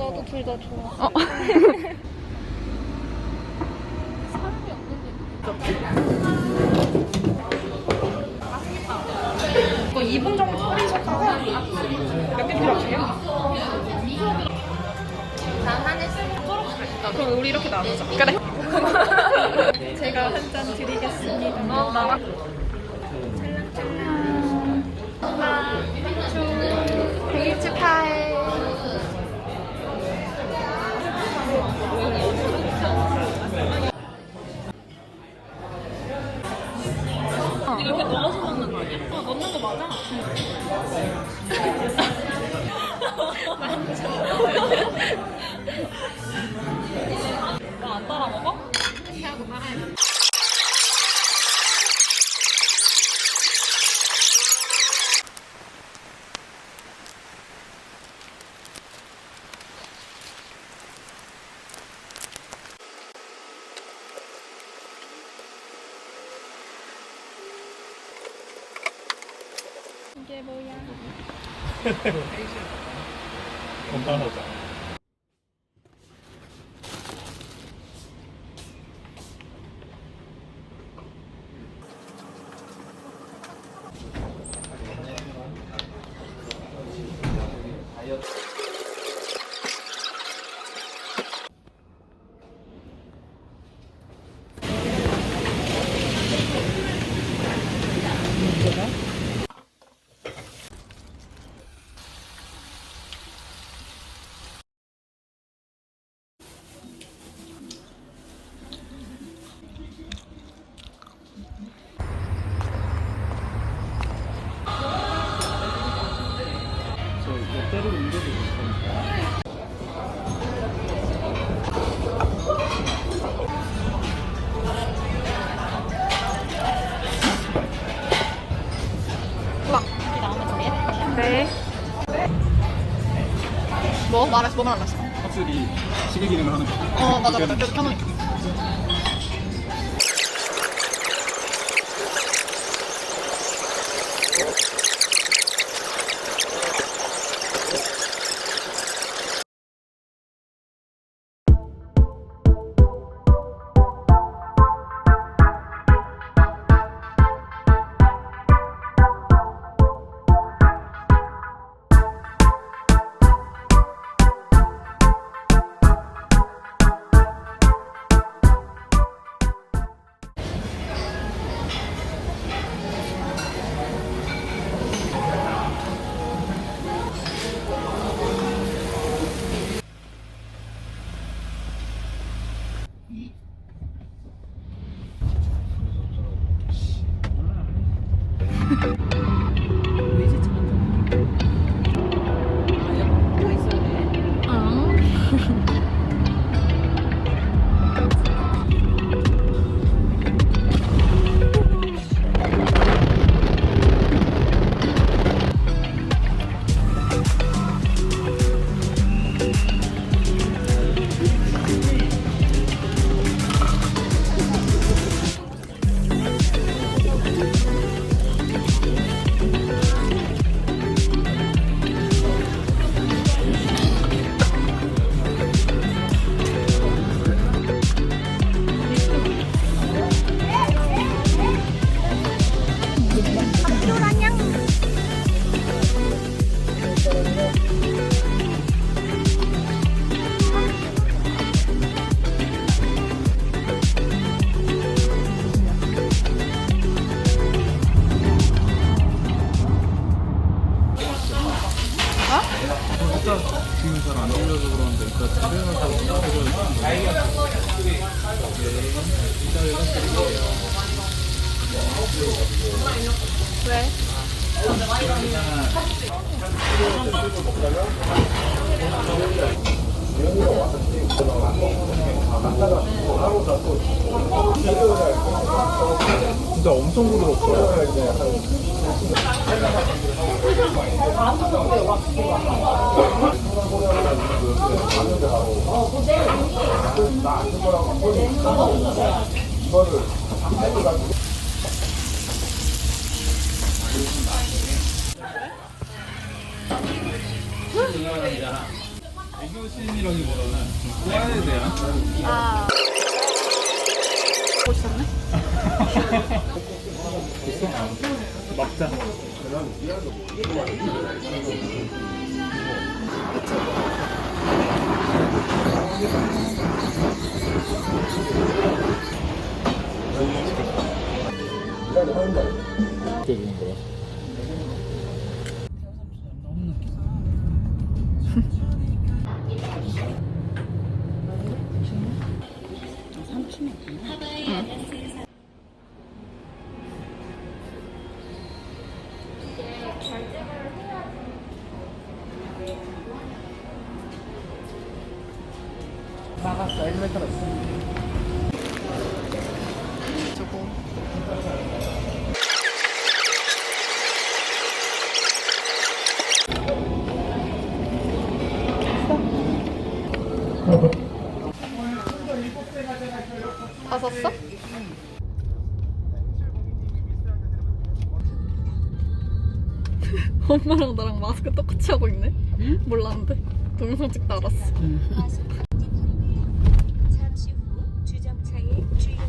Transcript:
나도 둘 다 좋아. 어. 이거 2분 정도 끓이셨다가 몇개 필요하세요? 난 하늘색 초록색. 아, 그럼 우리 이렇게 나누자. 그래. 제가 한 잔 드리겠습니다. 어, 나가. 생일 축하해. 이게 뭐야? 건강하자. 저 이거 때로 이래도 괜찮을까? 네. 뭐? 말했어, 뭐 말했어? 확실히 시계 기능을 하는 거. 어, 맞아, 맞아. 계속 켜놓으니까. 일단 지금 잘안 들려서 그러는데 일단 촬영을 좀 해줘야지. 왜? 진짜 엄청 부드럽죠. 애교신이라기보다는 고아에 대한 보셨네? 됐어? 막자. 저거. 다 샀어? 엄마랑 나랑 마스크 똑같이 하고 있네? 몰랐는데 동영상 찍다 알았어 Cheese.